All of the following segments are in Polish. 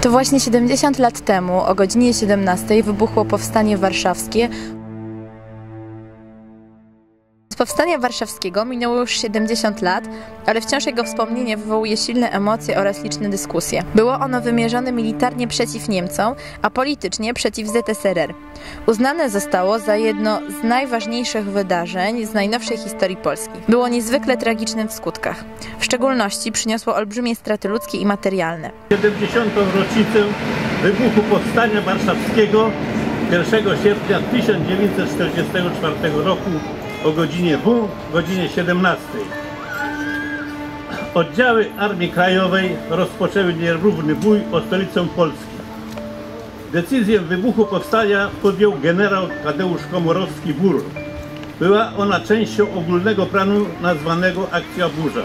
To właśnie 70 lat temu, o godzinie 17, wybuchło Powstanie Warszawskie. Powstania Warszawskiego minęło już 70 lat, ale wciąż jego wspomnienie wywołuje silne emocje oraz liczne dyskusje. Było ono wymierzone militarnie przeciw Niemcom, a politycznie przeciw ZSRR. Uznane zostało za jedno z najważniejszych wydarzeń z najnowszej historii Polski. Było niezwykle tragicznym w skutkach. W szczególności przyniosło olbrzymie straty ludzkie i materialne. 70. rocznicę wybuchu Powstania Warszawskiego 1 sierpnia 1944 roku o godzinie W, godzinie 17. Oddziały Armii Krajowej rozpoczęły nierówny bój o stolicę Polski. Decyzję wybuchu powstania podjął generał Tadeusz Komorowski-Bur. Była ona częścią ogólnego planu nazwanego Akcja Burza.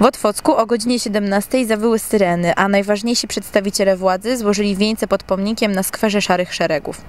W Otwocku o godzinie 17 zawyły syreny, a najważniejsi przedstawiciele władzy złożyli wieńce pod pomnikiem na skwerze Szarych Szeregów.